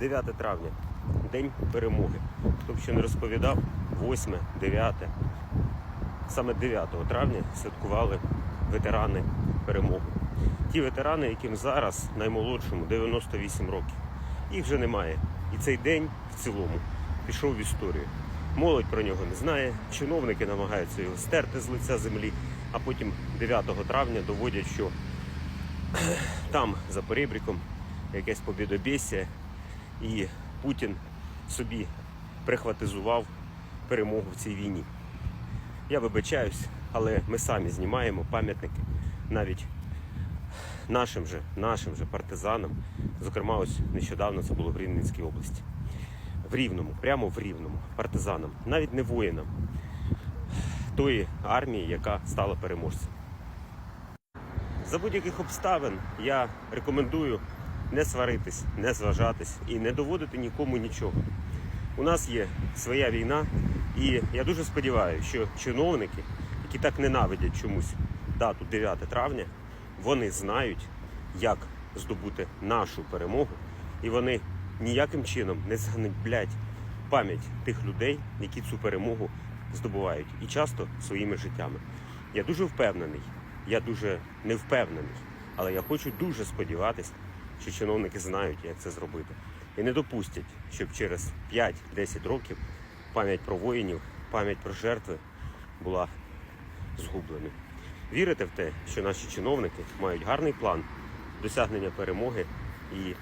9 травня, День перемоги. Хто б ще не розповідав, 8, 9, саме 9 травня святкували ветерани перемоги. Ті ветерани, яким зараз наймолодшому 98 років. Їх вже немає. І цей день в цілому пішов в історію. Молодь про нього не знає, чиновники намагаються його стерти з лиця землі, а потім 9 травня доводять, що там за перебріком якесь побідобєсся, і Путін собі прихватизував перемогу в цій війні. Я вибачаюсь, але ми самі знімаємо пам'ятники навіть нашим же, нашим же партизанам. Зокрема, ось нещодавно це було в Рівненській області. В Рівному, прямо в Рівному, партизанам, навіть не воїнам тої армії, яка стала переможцем. За будь-яких обставин я рекомендую не сваритись, не зважатись і не доводити нікому нічого. У нас є своя війна, і я дуже сподіваюся, що чиновники, які так ненавидять чомусь дату 9 травня, вони знають, як здобути нашу перемогу, і вони ніяким чином не зганьблять пам'ять тих людей, які цю перемогу здобувають, і часто своїми життями. Я дуже впевнений, я дуже не впевнений, але я хочу дуже сподіватися, що чиновники знають, як це зробити, і не допустять, щоб через 5-10 років пам'ять про воїнів, пам'ять про жертви була згубленою. Вірите в те, що наші чиновники мають гарний план досягнення перемоги і,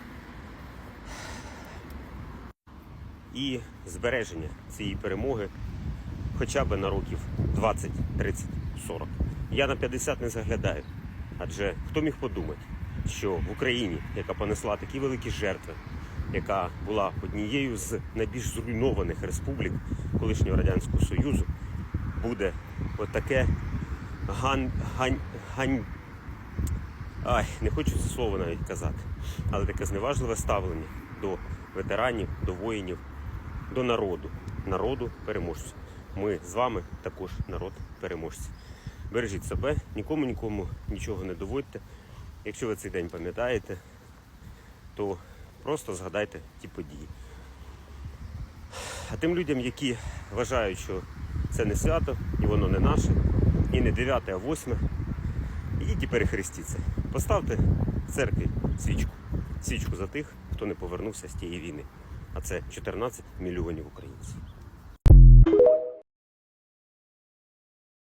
і збереження цієї перемоги хоча б на років 20, 30, 40. Я на 50 не заглядаю. Адже хто міг подумати, що в Україні, яка понесла такі великі жертви, яка була однією з найбільш зруйнованих республік колишнього радянського союзу, буде отаке ган, гань, гань, ай, не хочу це слово навіть казати, але таке зневажливе ставлення до ветеранів, до воїнів, до народу, народу переможців. Ми з вами також народ переможців. Бережіть себе, нікому нікому нічого не доводьте. Якщо ви цей день пам'ятаєте, то просто згадайте ті події. А тим людям, які вважають, що це не свято, і воно не наше, і не 9, а 8, ідіть і перехрестіться. Поставте в церкві свічку. Свічку за тих, хто не повернувся з тієї війни. А це 14 мільйонів українців.